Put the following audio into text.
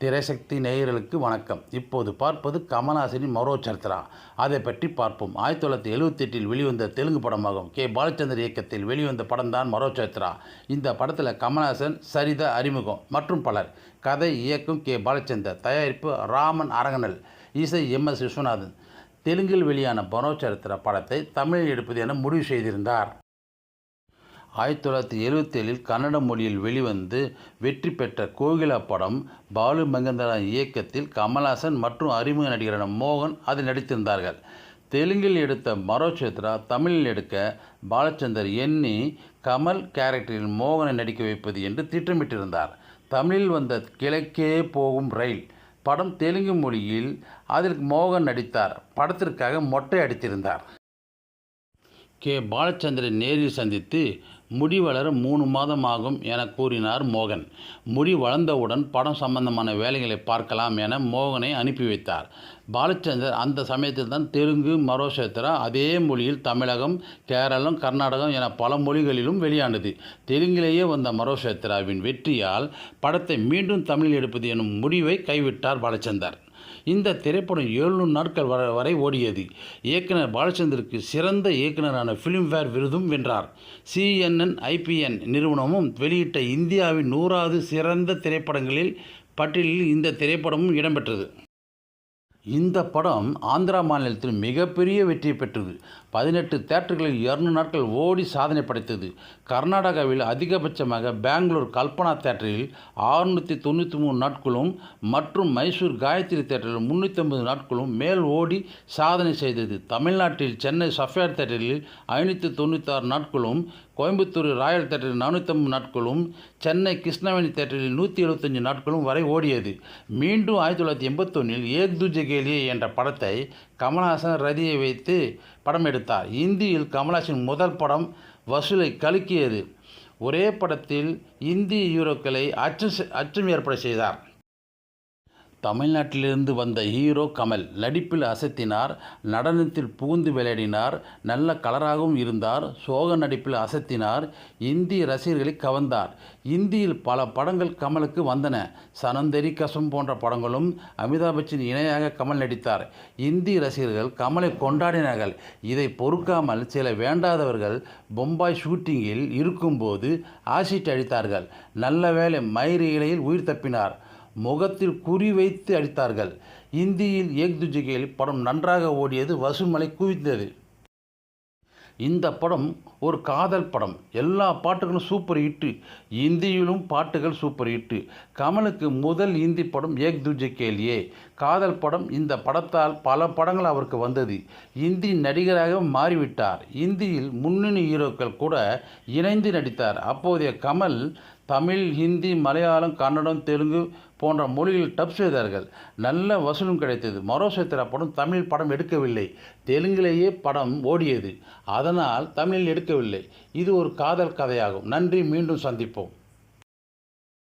திரைசக்தி நேயர்களுக்கு வணக்கம். இப்போது பார்ப்பது கமலாசனின் மரோ சர்த்ரா அதை பற்றி பார்ப்போம். ஆயிரத்தி தொள்ளாயிரத்தி எழுபத்தெட்டில் வெளிவந்த தெலுங்கு படமாகும். கே. பாலச்சந்தர் இயக்கத்தில் வெளிவந்த படம்தான் மரோ சர்த்ரா இந்த படத்தில் கமல்ஹாசன் சரிதா அறிமுகம் மற்றும் பலர். கதை இயக்கம் கே. பாலச்சந்தர் தயாரிப்பு ராமன் அரங்கனல் இசை எம். எஸ். விஸ்வநாதன். தெலுங்கில் வெளியான மரோ சரித்திரா படத்தை தமிழில் எடுப்பது என முடிவு செய்திருந்தார். ஆயிரத்தி தொள்ளாயிரத்தி எழுபத்தேழில் கன்னட மொழியில் வெளிவந்து வெற்றி பெற்ற கோகிலா படம் பாலு மகேந்திரா இயக்கத்தில் கமல்ஹாசன் மற்றும் அறிமுக நடிகரான மோகன் அதில் நடித்திருந்தார்கள். தெலுங்கில் எடுத்த மரோ சித்ரா தமிழில் எடுக்க பாலச்சந்தர் எண்ணி கமல் கேரக்டரில் மோகனை நடிக்க வைப்பது என்று திட்டமிட்டிருந்தார். தமிழில் வந்த கிழக்கே போகும் ரயில் படம் தெலுங்கு மொழியில் அதில் மோகன் நடித்தார். படத்திற்காக மொட்டை அடித்திருந்தார். கே. பாலச்சந்திரன் நேரில் சந்தித்து முடி வளர மூணு மாதம் ஆகும் என கூறினார் மோகன். முடி வளர்ந்தவுடன் படம் சம்பந்தமான வேலைகளை பார்க்கலாம் என மோகனை அனுப்பி வைத்தார். பாலச்சந்தர் அந்த சமயத்தில் தான் தெலுங்கு மரோசேத்ரா அதே மொழியில் தமிழகம் கேரளம் கர்நாடகம் என பல மொழிகளிலும் வெளியானது. தெலுங்கிலேயே வந்த மரோஷேத்ராவின் வெற்றியால் படத்தை மீண்டும் தமிழில் எடுப்பது எனும் முடிவை கைவிட்டார் பாலச்சந்தர். இந்த திரைப்படம் எழுநூறு நாட்கள் வர வரை ஓடியது. இயக்குனர் பாலச்சந்தருக்கு சிறந்த இயக்குனரான ஃபிலிம்ஃபேர் விருதும் வென்றார். சிஎன்என் ஐபிஎன் நிறுவனமும் வெளியிட்ட இந்தியாவின் நூறாவது சிறந்த திரைப்படங்களில் பட்டியலில் இந்த திரைப்படமும் இடம்பெற்றது. இந்த படம் ஆந்திரா மாநிலத்தில் மிகப்பெரிய வெற்றி பெற்றது. பதினெட்டு தேட்டர்களில் இரநூறு நாட்கள் ஓடி சாதனை படைத்தது. கர்நாடகாவில் அதிகபட்சமாக பெங்களூர் கல்பனா தேட்டரில் ஆறுநூற்றி தொண்ணூற்றி மூணு நாட்களும் மற்றும் மைசூர் காயத்ரி தேட்டரில் முந்நூற்றி ஐம்பது நாட்களும் மேல் ஓடி சாதனை செய்தது. தமிழ்நாட்டில் சென்னை சஃபேர் தேட்டரில் ஐநூற்றி தொண்ணூத்தாறு நாட்களும் கோயம்புத்தூர் ராயல் தேட்டரில் நானூற்றம்பது நாட்களும் சென்னை கிருஷ்ணவேணி தேட்டரில் நூற்றி எழுபத்தஞ்சு நாட்களும் வரை ஓடியது. மீண்டும் ஆயிரத்தி தொள்ளாயிரத்தி எண்பத்தொன்னில் ஏக் துஜே கேலியே என்ற படத்தை கமல்ஹாசன் ரதியை வைத்து படம் எடுத்தார். இந்தியில் கமல்ஹாசன் முதல் படம் வசூலை கலுக்கியது. ஒரே படத்தில் இந்தி ஹீரோக்களை அச்சம் அச்சம் ஏற்பட செய்தார். தமிழ்நாட்டிலிருந்து வந்த ஹீரோ கமல் நடிப்பில் அசத்தினார் நடனத்தில் புகுந்து விளையாடினார் நல்ல கலராகவும் இருந்தார் சோக நடிப்பில் அசத்தினார் இந்தி ரசிகர்களை கவர்ந்தார். இந்தியில் பல படங்கள் கமலுக்கு வந்தன. சனந்தரி கசம் போன்ற படங்களும் அமிதாப் பச்சன் இணையாக கமல் நடித்தார். இந்தி ரசிகர்கள் கமலை கொண்டாடினார்கள். இதை பொறுக்காமல் சில வேண்டாதவர்கள் பொம்பாய் ஷூட்டிங்கில் இருக்கும்போது ஆசிட் அழித்தார்கள் நல்ல வேளை மயிறு இலையில் உயிர் தப்பினார். முகத்தில் குறி வைத்து அடித்தார்கள். இந்தியில் ஏக் துஜிகையில் படம் நன்றாக ஓடியது வசுமலை குவித்தது. இந்த படம் ஒரு காதல் படம். எல்லா பாட்டுகளும் சூப்பர் ஹிட்டு இந்தியிலும் பாட்டுகள் சூப்பர் ஹிட்டு கமலுக்கு முதல் இந்தி படம் ஏக் துஜே கேலியே காதல் படம் இந்த படத்தால் பல படங்கள் அவருக்கு வந்தது. இந்தி நடிகராக மாறிவிட்டார். இந்தியில் முன்னணி ஹீரோக்கள் கூட இணைந்து நடித்தார். அப்போதைய கமல் தமிழ் ஹிந்தி மலையாளம் கன்னடம் தெலுங்கு போன்ற மொழிகளில் டப் செய்தார்கள். நல்ல வசூலும் கிடைத்தது. மரோசேத்திரா படம் தமிழ் படம் எடுக்கவில்லை. தெலுங்கிலேயே படம் ஓடியது. அதனால் தமிழில் எடுக்கவில்லை. இது ஒரு காதல் கதையாகும். நன்றி. மீண்டும் சந்திப்போம்.